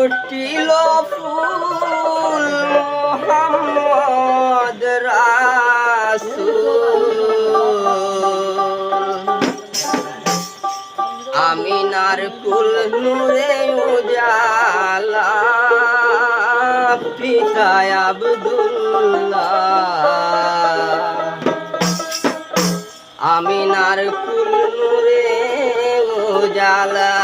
ফুটিল ফুল মোহাম্মদ আমিনার কুল নূরে উজালা পিতা আব্দুল্লাহ। আমিনার কুল নূরে উজালা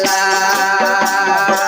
আল্লাহ